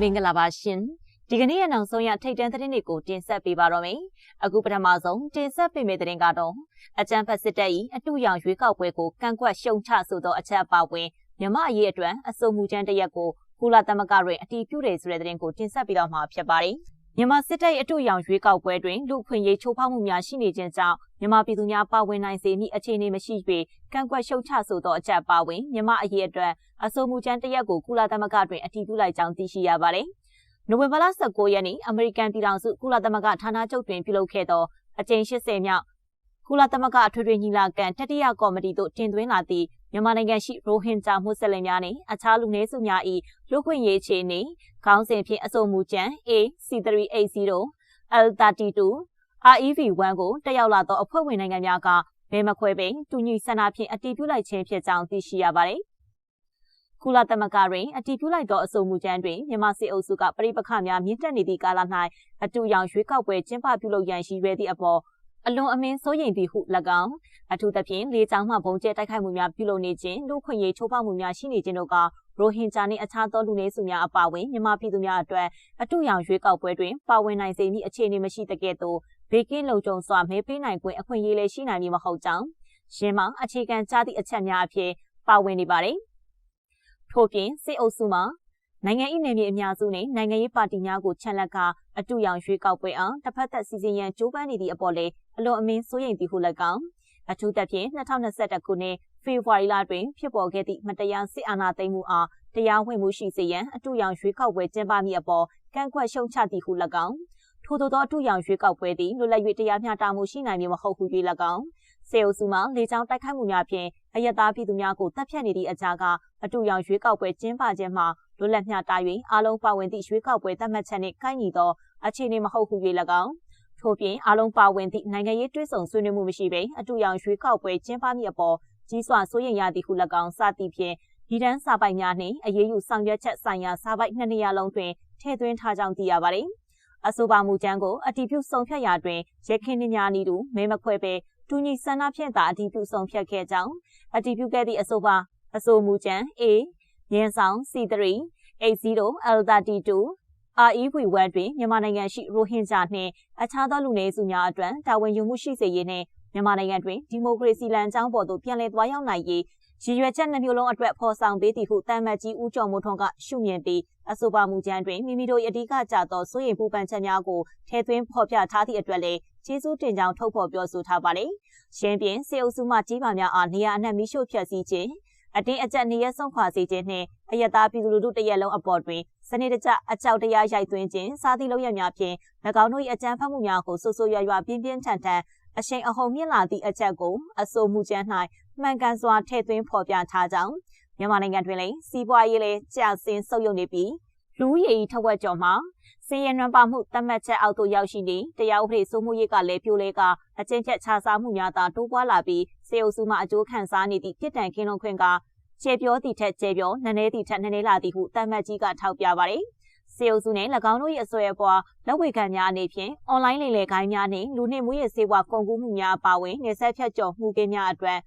မင်္ဂလာပါရှင်ဒီကနေ့ရနောက်ဆုံးရထိတ်တန်းသတင်းတွေကိုတင်ဆက်ပေးပါတော့မယ်အခုပထမဆုံးတင်ဆက်ပေးမယ့်သတင်းကတော့အကြံဖက်စစ်တပ်၏အတူရောင်ရွေးကောက်ပွဲကိုကန့်ကွက်ရှုံချဆိုသောအချက်အပါအဝင်မြမအရေးအတွက်အစုံမူချမ်းတရက်ကိုကုလသမဂ္ဂတွင်အတည်ပြုတယ်ဆိုတဲ့သတင်းကိုတင်ဆက်ပေးတော့မှာဖြစ်ပါတယ် မြန်မာစစ်တပ်၏အတူရောင်ရွေးကောက်ပွဲတွင်လူခွင့်ရေးချိုးဖောက်မှုများရှိနေခြင်းကြောင့်မြန်မာပြည်သူများပါဝင်နိုင်စေမည့်အခြေအနေမရှိ၍ကန့်ကွက်ရှုတ်ချဆိုသောအချက်ပါဝင်မြန်မာအရေးအတွက်အဆိုမူချမ်းတရက်ကိုကုလသမဂ္ဂတွင်အတည်ပြုလိုက်ကြောင်းသိရှိရပါတယ်။နိုဝင်ဘာလ19ရက်နေ့အမေရိကန်ပြည်ထောင်စုကုလသမဂ္ဂဌာနချုပ်တွင်ပြုလုပ်ခဲ့သောအကြိမ်80မြောက်ကုလသမဂ္ဂအထွေထွေညီလာခံတတိယကော်မတီသို့တင်သွင်းလာသည့် မြန်မာနိုင်ငံရှိရိုဟင်ဂျာမွတ်စလင်များနှင့်အခြားလူနည်းစုများ၏လူခွင့်ရေးအခြေအနေခေါင်းစဉ်ဖြင့်အဆိုမူချမ်း AC380 L32 REV1 ကိုတက်ရောက်လာသောအဖွဲ့ဝင်နိုင်ငံများကဘဲမခွဲပင်တူညီဆန္ဒဖြင့်အတည်ပြုလိုက်ခြင်းဖြစ်ကြောင်းသိရှိရပါတယ်။ကုလသမဂ္ဂတွင်အတည်ပြုလိုက်သောအဆိုမူချမ်းတွင်မြန်မာစစ်အုပ်စုကပြိပခများမြင့်တက်နေသည့်ကာလ၌အတူရောင်ရွေးကောက်ပွဲကျင်းပပြုလုပ်ရန်ရှိရွယ်သည့်အပေါ် အလွန်အမင်းစိုးရိမ်သည်ဟု၎င်းအထူးသဖြင့်လေကြောင်းမှဘုံကျဲတိုက်ခိုက်မှုများပြုလုပ်နေခြင်းလူခွင့်ရေးချိုးဖောက်မှုများရှိနေခြင်းတို့ကရိုဟင်ဂျာနှင့်အခြားသောလူနည်းစုများအပါအဝင်မြန်မာပြည်သူများအတွက်အတူရောင်ရွေးကောက်ပွဲတွင်ပါဝင်နိုင်စေမည့်အခြေအနေမရှိတကဲ့သို့ဘေကင်းလုံခြုံစွာမဲပေးနိုင်ခွင့်အခွင့်အရေးလည်းရှိနိုင်မည်မဟုတ်ကြောင်းရင်းမှအခြေခံကြားသည့်အချက်များအဖြစ်ပါဝင်နေပါတယ်။ထို့ပြင်စစ်အုပ်စုမှ နိုင်ငံ၏နယ်မြေအများစုနှင့်နိုင်ငံရေးပါတီများကိုချန်လက်ကအတူရောင်ရွေးကောက်ပွဲအောင်တစ်ဖက်သက်စီစဉ်ရန်ကြိုးပမ်းနေသည့်အပေါ်လည်းအလွန်အမင်းစိုးရိမ်သည်ဟု၎င်းအထူးသဖြင့်2021ခုနှစ်ဖေဖော်ဝါရီလတွင်ဖြစ်ပေါ်ခဲ့သည့်မတရားစစ်အာဏာသိမ်းမှုအားတရားဝင်မှုရှိစေရန်အတူရောင်ရွေးကောက်ပွဲကျင်းပမည့်အပေါ်ကန့်ကွက်ရှုံချသည်ဟု၎င်းထို့သောအတူရောင်ရွေးကောက်ပွဲသည်လွတ်လပ်၍တရားမျှတမှုရှိနိုင်မည်မဟုတ်ဟု၍၎င်းစေအုပ်စုမှလေကြောင်းတိုက်ခိုက်မှုများဖြင့်အယက်သားပြည်သူများကိုတပ်ဖြတ်နေသည့်အကြားကအတူရောင်ရွေးကောက်ပွဲကျင်းပခြင်းမှာ လွတ်လပ်မျှတ၍အားလုံးပါဝင်သည့်ရွေးကောက်ပွဲသတ်မှတ်ချက်နှင့်ကိုက်ညီသောအခြေအနေမဟုတ်ဟု၍၎င်းထို့ပြင်အားလုံးပါဝင်သည့်နိုင်ငံရေးတွဲဆောင်ဆွေးနွေးမှုမရှိဘဲအတူရောင်ရွေးကောက်ပွဲကျင်းပမည့်အပေါ်ကြီးစွာစိုးရိမ်ရသည်ဟု၎င်းစသည်ဖြင့်ဒီတန်းစာပိုက်များနှင့်အရေးယူဆောင်ရွက်ချက်ဆိုင်ရာစာပိုက်နှစ်နေရာလုံးတွင်ထည့်သွင်းထားကြောင်းသိရပါသည်အဆိုပါမူကြမ်းကိုအတည်ပြုဆုံးဖြတ်ရာတွင်ရခိုင်နှင့်များနီတူမဲမခွဲပဲတူညီဆန္ဒဖြင့်သာအတည်ပြုဆုံးဖြတ်ခဲ့ကြောင်းအတည်ပြုခဲ့သည့်အဆိုပါအဆိုမူကြမ်း A ရင်းဆောင် C3 80 L32 REV1 တွင်မြန်မာနိုင်ငံရှိရိုဟင်ဂျာနှင့်အခြားသောလူနည်းစုများအတွက်တာဝန်ယူမှုရှိစေရေးနှင့်မြန်မာနိုင်ငံတွင်ဒီမိုကရေစီလမ်းကြောင်းပေါ်သို့ပြန်လည်သွားရောက်နိုင်ရေးရည်ရွယ်ချက်နှမျိုးလုံးအတွက်ဖော်ဆောင်ပေးသည်ဟုတမ်မတ်ကြီးဦးကျော်မိုးထွန်းကရှုမြင်ပြီးအဆိုပါမူကြမ်းတွင်မိမိတို့အဓိကကြသောစိုးရိမ်ပူပန်ချက်များကိုထည့်သွင်းဖော်ပြထားသည့်အတွက်လည်းကျေးဇူးတင်ကြောင်းထုတ်ဖော်ပြောဆိုထားပါတယ်။ရှင်းပြင်စေအုပ်စုမှကြီးပါများအားနေရာအနှံ့မိရှုဖျက်ဆီးခြင်း အတင်းအကျပ်နေရဆုံးခွာစေခြင်းနှင့်အယက်သားပြည်သူလူထုတရက်လုံးအပေါ်တွင်စနစ်တကျအကြောက်တရားရိုက်သွင်းခြင်းစားသည့်လုပ်ရများဖြင့်၎င်းတို့၏အကြမ်းဖက်မှုများကိုဆိုးဆိုးရွားရွားပြင်းပြင်းထန်ထန်အရှိန်အဟုန်မြင့်လာသည့်အချက်ကိုအဆိုမှုကျန်း၌မှန်ကန်စွာထည့်သွင်းဖော်ပြထားကြောင်းမြန်မာနိုင်ငံတွင်လည်းစီးပွားရေးလည်းကြာဆင်းဆုပ်ယုပ်နေပြီး လူဦးရေထက်ဝက်ကျော်မှာစည်ရနွမ်းပါမှုတတ်မှတ်ချက်အောက်သို့ရောက်ရှိနေတရားဥပဒေစိုးမိုးရေးကလည်းပြိုလဲကအကျဉ်းချက်ခြားစားမှုများသာတိုးပွားလာပြီးစေအုပ်စုမှအကျိုးခံစားနေသည့်ပြစ်ဒဏ်ကင်းလွန်ခွင့်ကကျေပြောသည့်ထက်ကျေပြောနည်းနည်းသည့်ထက်နည်းနည်းလာသည်ဟုတတ်မှတ်ကြီးကထောက်ပြပါတယ်။စေအုပ်စုနှင့်၎င်းတို့၏အစွဲအပွားလက်ဝေခံများအနေဖြင့်အွန်လိုင်းလိမ်လည်ခိုင်းများနှင့်လူနှင့်မွေးရစေဝါကုန်ကူးမှုများအပါအဝင်နေဆက်ဖြတ်ကျော်မှုကင်းများအတွက်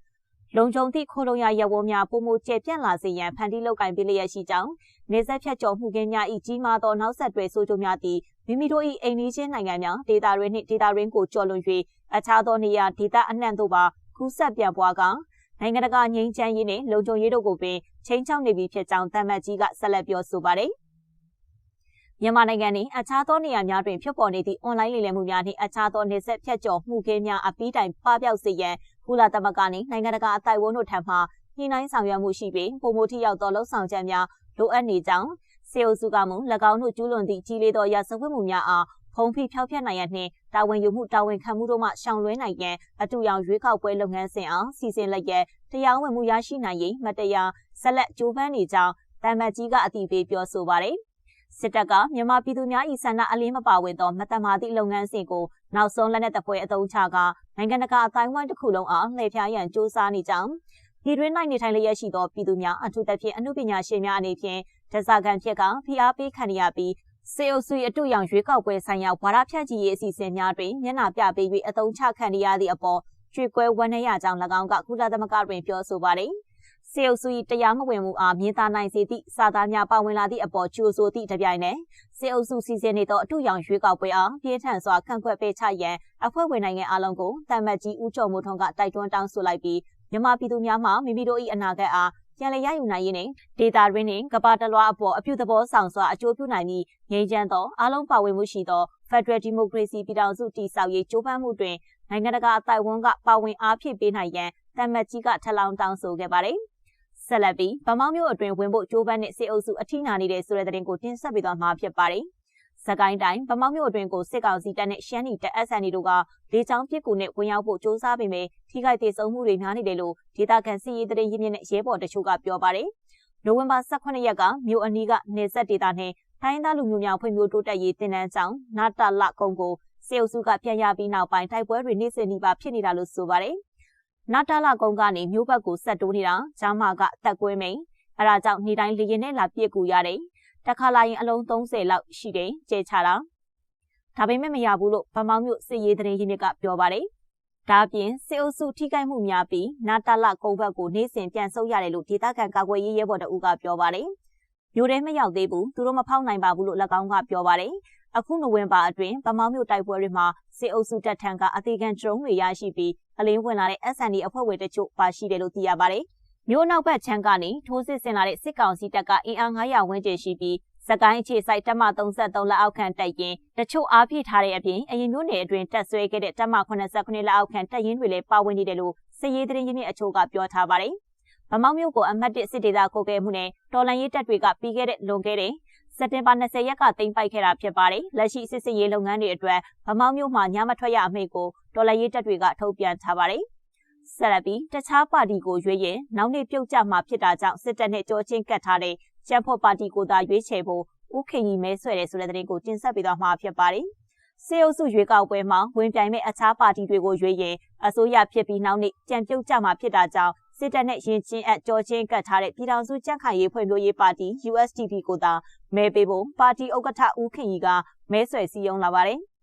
လုံခြုံသည့်ခိုလုံရရဝများပုံမကျေပြန့်လာစေရန်ဖန်တီးလုပ်ကိုင်ပေးလျက်ရှိကြောင်းနေဆက်ဖြတ်ကျော်မှုကင်းများ၏ကြီးမားသောနောက်ဆက်တွဲဆိုးကျိုးများသည်မိမိတို့၏အိမ်နီးချင်းနိုင်ငံများဒေတာရင်းနှင့်ဒေတာရင်းကိုကျော်လွန်၍အခြားသောနေရာဒေတာအနှံ့သို့ပါကူးဆက်ပြန့်ပွားကနိုင်ငံတကာငြိမ်းချမ်းရေးနှင့်လုံခြုံရေးတို့ကိုပင်ချိန်ချောက်နေပြီဖြစ်ကြောင်းတမတ်ကြီးကဆက်လက်ပြောဆိုပါတယ်။ မြန်မာနိုင်ငံနှင့်အခြားသောနေရာများတွင်ဖြစ်ပေါ်နေသည့်အွန်လိုင်းလိမ်လည်မှုများနှင့်အခြားသောနေဆက်ဖြတ်ကျော်မှုခင်းများအပီးတိုင်ပပျောက်စေရန်ကုလသမဂ္ဂနှင့်နိုင်ငံတကာအသိုက်အဝန်းတို့ထံမှညှိနှိုင်းဆောင်ရွက်မှုရှိပြီးပုံမထိရောက်သောလှုပ်ဆောင်ချက်များလိုအပ်နေကြောင်းစေအုပ်စုကမူ၎င်းတို့ကျူးလွန်သည့်ကြီးလေးသောရာဇဝတ်မှုများအားဖုံးဖိဖျောက်ဖျက်နိုင်ရနှင့်တာဝန်ယူမှုတာဝန်ခံမှုတို့မှရှောင်လွှဲနိုင်ရန်အတူရောင်ရွေးကောက်ပွဲလုပ်ငန်းစဉ်အောင်စီစဉ်လက်ရတရားဝင်မှုရရှိနိုင်ရေးမတရားဆက်လက်ကြိုးပမ်းနေကြောင်းတမတ်ကြီးကအတည်ပြုပြောဆိုပါတယ် စစ်တပ်ကမြန်မာပြည်သူများ၏ဆန္ဒအလင်းမပါဝင်သောမတမာသည့်လုပ်ငန်းစဉ်ကိုနောက်ဆုံးလက်နက်တပွဲအသုံးချကနိုင်ငံတကာအတိုင်းဝိုင်းတစ်ခုလုံးအားလှည့်ဖျားရန်စ조사နေကြောင်းပြည်တွင်းနိုင်နေထိုင်လျက်ရှိသောပြည်သူများအထူးသဖြင့်အမှုပညာရှင်များအနေဖြင့်ဒဇာကန်ဖြစ်ကဖိအားပေးခံရပြီးစေအုပ်စု၏အတူရောင်ရွေးကောက်ပွဲဆိုင်ရာဝါဒဖြန့်ချီရေးအစီအစဉ်များတွင်မျက်နှာပြပေး၍အသုံးချခံရသည့်အပေါ်ကျွေကွဲဝန်းနေရကြောင်း၎င်းကကုလသမဂ္ဂတွင်ပြောဆိုပါသည်။ စစေအုပ်စု၏တရားမဝင်မှုအားမြင်သာနိုင်စေသည့်စာသားများပါဝင်လာသည့်အပေါ်ကြိုးဆိုသည့်တပြိုင်နက်စေအုပ်စုစီစဉ်နေသောအထူးရောင်ရွေးကောက်ပွဲအားပြင်းထန်စွာကန့်ကွက်ပေးချရန်အဖွဲ့ဝင်နိုင်ငံအလုံးကိုတမ္မတ်ကြီးဦးကျော်မိုးထွန်းကတိုက်တွန်းတောင်းဆိုလိုက်ပြီးမြန်မာပြည်သူများမှမိမိတို့၏အနာဂတ်အားပြန်လည်ရယူနိုင်ရေးနှင့်ဒေတာရင်းနှင့်ကမ္ဘာတလွှာအပေါ်အပြုသဘောဆောင်စွာအကျိုးပြုနိုင်ပြီးငြိမ်းချမ်းသောအလုံးပါဝင်မှုရှိသော Federal Democracy ပြည်ထောင်စုတည်ဆောက်ရေးကြိုးပမ်းမှုတွင်နိုင်ငံတကာအသိုက်အဝန်းကပါဝင်အားဖြည့်ပေးနိုင်ရန်တမ္မတ်ကြီးကထပ်လောင်းတောင်းဆိုခဲ့ပါတယ်။ ဆက်လက်ပြီးဗမောင်းမျိုးအတွင်ဝင်ဖို့ကြိုးပမ်းတဲ့စေအုပ်စုအထိနာနေတဲ့ဆိုတဲ့သတင်းကိုတင်ဆက်ပေးသွားမှာဖြစ်ပါတယ်။စကိုင်းတိုင်းဗမောက်မြို့အတွင်းကိုစစ်ကောင်စီတပ်နဲ့ရှမ်းနီတပ် SND တို့ကလေကြောင်းပစ်ကူနဲ့ဝင်ရောက်ဖို့စ조사ပေမဲ့ထိခိုက်ဒေဆုံးမှုတွေများနေတယ်လို့ဒေသခံစစ်ရေးတရင်ရင်းမြစ်နဲ့ရဲဘော်တချို့ကပြောပါတယ်။နိုဝင်ဘာ18ရက်ကမြို့အနီးကနေဆက်ဒေသနဲ့တိုင်းသားလူမျိုးများဖွံ့ဖြိုးတိုးတက်ရေးတင်နန်းကြောင်းနာတာလကုံကိုစေအုပ်စုကပြန်ရပြီးနောက်ပိုင်းတိုက်ပွဲတွေနေ့စဉ်နှိပါဖြစ်နေတာလို့ဆိုပါတယ်။ နာတာလကုံကနေမြို့ဘက်ကိုဆက်တိုးနေတာဂျာမာကတက်ကွဲမိန်အဲဒါကြောင့်နေတိုင်းလေရင်နဲ့လာပြစ်ကူရတယ်တခါလာရင်အလုံး30လောက်ရှိတယ်ကျဲချတာဒါပေမဲ့မရဘူးလို့ဗမောင်းမြို့စစ်ရေးသတင်းရင်းမြစ်ကပြောပါတယ်ဒါအပြင်စစ်အုပ်စုထိခိုက်မှုများပြီးနာတာလကုန်းဘက်ကိုနေ့စဉ်ပြန်ဆုတ်ရတယ်လို့ဒေသခံကာကွယ်ရေးရဲဘော်တအူးကပြောပါတယ်မြို့ထဲမရောက်သေးဘူးသူတို့မဖောက်နိုင်ပါဘူးလို့၎င်းကပြောပါတယ် အခုနိုဝင်ဘာအတွင်းဗမောင်းမြို့တိုက်ပွဲတွေမှာစစ်အုပ်စုတပ်ထံကအသေးခံဒရုန်းတွေရရှိပြီးအလင်းဝင်လာတဲ့ SND အဖွဲ့ဝင်တချို့ပါရှိတယ်လို့သိရပါတယ်။မြို့နောက်ဘက်ချမ်းကနေထိုးစစ်ဆင်လာတဲ့စစ်ကောင်စီတပ်ကအင်အား900ဝန်းကျင်ရှိပြီးစကိုင်းအခြေစိုက်တပ်မ33လက်အောက်ခံတပ်ရင်တချို့အားဖြည့်ထားတဲ့အပြင်အရင်မျိုးနယ်အတွင်းတပ်ဆွဲခဲ့တဲ့တပ်မ89လက်အောက်ခံတပ်ရင်တွေလည်းပါဝင်နေတယ်လို့စစ်ရေးသတင်းရင်းမြစ်အချို့ကပြောထားပါတယ်။ဗမောက်မြို့ကိုအမှတ်1စစ်ဒေသကိုကဲမှုနဲ့တော်လန်ရေးတပ်တွေကပြီးခဲ့တဲ့လွန်ခဲ့တဲ့ စက်တင်ဘာ20ရက်ကတင်ပိုက်ခဲ့တာဖြစ်ပါတယ်။လက်ရှိစစ်စစ်ရေးလုပ်ငန်းတွေအတွက်ဗမောက်မြို့မှာညမထွက်ရအမိန့်ကိုတော်လန်ရေးတပ်တွေကထုတ်ပြန်ထားပါတယ်။ဆက်လက်ပြီးတခြားပါတီကိုရွေးရင်နောက်နေ့ပြုတ်ကျမှာဖြစ်တာကြောင့်စစ်တပ်နဲ့ကြောချင်းကတ်ထားတဲ့ကျန်းဖော့ပါတီကိုသာရွေးချယ်ဖို့ဥခင်ကြီးမဲဆွဲတယ်ဆိုတဲ့သတင်းကိုတင်ဆက်ပေးသွားမှာဖြစ်ပါတယ်။စေအုပ်စုရွေးကောက်ပွဲမှာဝင်ပြိုင်မဲ့အခြားပါတီတွေကိုရွေးရင်အစိုးရဖြစ်ပြီးနောက်နေ့ကြံပြုတ်ကျမှာဖြစ်တာကြောင့် စစ်တပ်နဲ့ရင်ချင်းအကြောချင်းကတ်ထားတဲ့ပြည်ထောင်စုကြံ့ခိုင်ရေးဖွံ့ဖြိုးရေးပါတီ USDP ကိုသာမဲပေးဖို့ပါတီဥက္ကဋ္ဌဦးခင်ကြီးကမဲဆွယ်စည်းရုံးလာပါတယ်။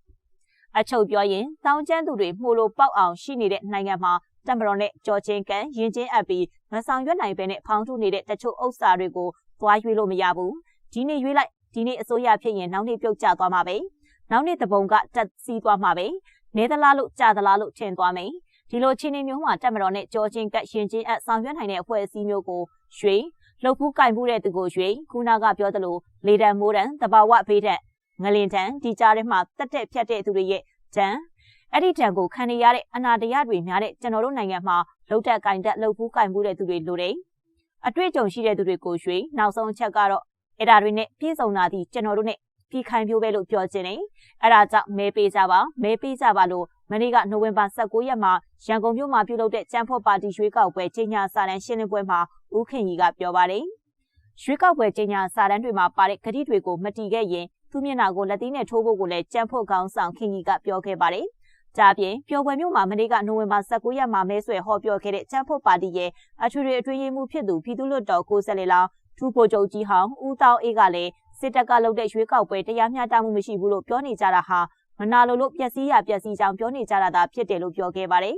အချုပ်ပြောရင်တောင်းကျမ်းသူတွေမှုလို့ပေါက်အောင်ရှိနေတဲ့နိုင်ငံမှာတမတော်နဲ့ကြော်ချင်းကန်ရင်ချင်းအပ်ပြီးမဆောင်ရွက်နိုင်ပဲနဲ့ဖောင်းထုနေတဲ့တချို့ဥစ္စာတွေကိုသွားရွေးလို့မရဘူးဒီနေ့ရွေးလိုက်ဒီနေ့အစိုးရဖြစ်ရင်နောက်နေ့ပြုတ်ကျသွားမှာပဲနောက်နေ့တပုံကတက်စီးသွားမှာပဲနေသလားလို့ကြာသလားလို့ထင်သွားမယ် ဒီလိုချင်းနေမျိုးမှာတက်မတော်နဲ့ကြောချင်းကတ်ရင်ချင်းအပ်ဆောင်ရွက်နိုင်တဲ့အဖွဲ့အစည်းမျိုးကိုရွှေလှုပ်ဖူးကင်မှုတဲ့သူကိုရွှေခုနကပြောသလိုလေတံမိုးတံတဘာဝဘေးတံငလင်တံဒီကြားထဲမှာတက်တက်ဖြတ်တဲ့သူတွေရဲ့တံအဲ့ဒီတံကိုခံနေရတဲ့အနာတရားတွေများတဲ့ကျွန်တော်တို့နိုင်ငံမှာလှုပ်တက်ကင်တက်လှုပ်ဘူးကင်မှုတဲ့သူတွေလိုတယ်။အတွေ့အကြုံရှိတဲ့သူတွေကိုရွှေနောက်ဆုံးအချက်ကတော့အဲ့ဒါတွေနဲ့ပြည့်စုံတာဒီကျွန်တော်တို့နဲ့ပြီးခိုင်ပြိုးပဲလို့ပြောခြင်းနေ။အဲ့ဒါကြောင့်မဲပေးကြပါမဲပေးကြပါလို့ မနေ့ကနိုဝင်ဘာ16ရက်မှာရန်ကုန်မြို့မှာပြုလုပ်တဲ့ကျန်းဖော့ပါတီရွေးကောက်ပွဲကြီးညာစာတမ်းရှင်းလင်းပွဲမှာဦးခင်ကြီးကပြောပါတယ်။ရွေးကောက်ပွဲကြီးညာစာတမ်းတွေမှာပါတဲ့ဂတိတွေကိုမတီးခဲ့ရင်သူမျက်နှာကိုလက်သီးနဲ့ထိုးဖို့ကိုလည်းကျန်းဖော့ကောင်းဆောင်ခင်ကြီးကပြောခဲ့ပါတယ်။ကြပြင်ပျော်ပွဲမြို့မှာမနေ့ကနိုဝင်ဘာ19ရက်မှာမဲဆွယ်ဟောပြောခဲ့တဲ့ချမ်းဖို့ပါတီရဲ့အထွေထွေအတွင်းရေးမှူးဖြစ်သူပြည်သူ့လွှတ်တော်ကိုယ်စားလှယ်လောင်းထူပိုချုပ်ကြီးဟောင်းဦးတောင်းအေးကလည်းစစ်တပ်ကလုပ်တဲ့ရွေးကောက်ပွဲတရားမျှတမှုမရှိဘူးလို့ပြောနေကြတာဟာ မနာလိုလို့ပျက်စီးရပျက်စီးကြောင်းပြောနေကြတာသာဖြစ်တယ်လို့ပြောခဲ့ပါတယ်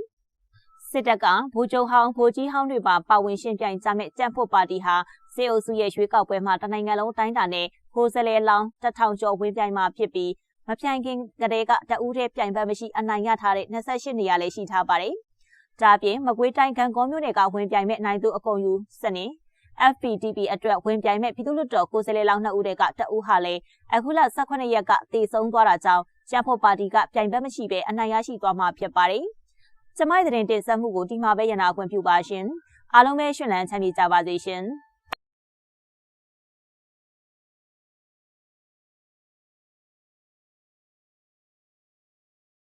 စစ်တပ်ကဗိုလ်ချုပ်ဟောင်းဗိုလ်ကြီးဟောင်းတွေပါပါဝင်ရှင်ပြိုင်ကြမဲ့ကြံ့ဖို့ပါတီဟာစေအုပ်စုရဲ့ရွေးကောက်ပွဲမှာတနိုင်ငံလုံးတိုင်းတာနဲ့ကိုယ်စားလှယ်လောင်းတထောင်ကျော်ဝင်ပြိုင်မှာဖြစ်ပြီးမပြိုင်ခင်ကတည်းကတအူးတဲ့ပြိုင်ဘက်မရှိအနိုင်ရထားတဲ့28နေရာလည်းရှိထားပါတယ်။ဒါပြင်မကွေးတိုင်းကံကောမြို့နယ်ကဝင်ပြိုင်မဲ့နိုင်သူအကုန်ယူစနစ် FPTP အတွက်ဝင်ပြိုင်မဲ့ပြည်သူ့လွှတ်တော်ကိုယ်စားလှယ်လောင်းနှစ်ဦးတက်ကတအူးဟာလည်းအခုလ18ရက်ကတည်ဆုံသွားတာကြောင့်ကျန်းဖို့ပါတီကပြိုင်ဘက်မရှိဘဲအနိုင်ရရှိသွားမှာဖြစ်ပါတယ်။ကျမရဲ့တင်တင်ဆက်မှုကိုဒီမှာပဲရနာခွင့်ပြုပါရှင်။အားလုံးပဲရှင်လန်းချမ်းမြေကြပါစေရှင်။